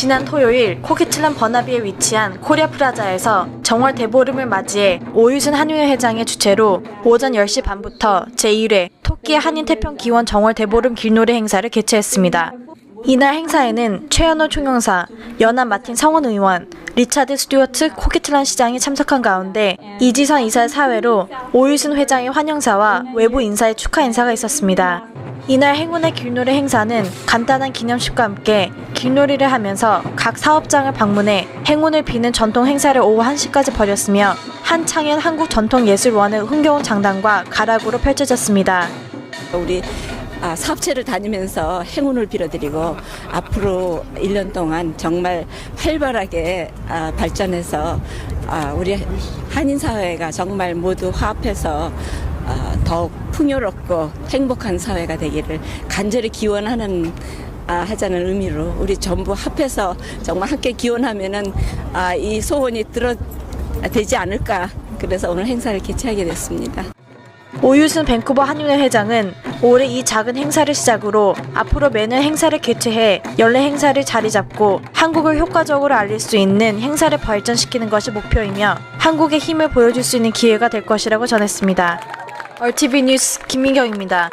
지난 토요일 코키틀란 버나비에 위치한 코리아 프라자에서 정월 대보름을 맞이해 오유순 한유회 회장의 주최로 오전 10시 반부터 제1회 토끼 한인 태평 기원 정월 대보름 길놀이 행사를 개최했습니다. 이날 행사에는 최연호 총영사, 연합 마틴 성원 의원, 리차드 스튜어트 코키틀란 시장이 참석한 가운데 이지선 이사의 사회로 오유순 회장의 환영사와 외부 인사의 축하 인사가 있었습니다. 이날 행운의 길놀이 행사는 간단한 기념식과 함께 길놀이를 하면서 각 사업장을 방문해 행운을 비는 전통 행사를 오후 1시까지 벌였으며 한창현 한국전통예술원의 흥겨운 장단과 가락으로 펼쳐졌습니다. 우리 아, 사업체를 다니면서 행운을 빌어드리고 앞으로 1년 동안 정말 활발하게 아, 발전해서 아, 우리 한인 사회가 정말 모두 화합해서 아, 더욱 풍요롭고 행복한 사회가 되기를 간절히 기원하는 아, 하자는 의미로 우리 전부 합해서 정말 함께 기원하면은 아, 이 소원이 들어 되지 않을까 그래서 오늘 행사를 개최하게 됐습니다. 오유순 밴쿠버 한인회 회장은 올해 이 작은 행사를 시작으로 앞으로 매년 행사를 개최해 연례 행사를 자리 잡고 한국을 효과적으로 알릴 수 있는 행사를 발전시키는 것이 목표이며 한국의 힘을 보여줄 수 있는 기회가 될 것이라고 전했습니다. RTV 뉴스 김민경입니다.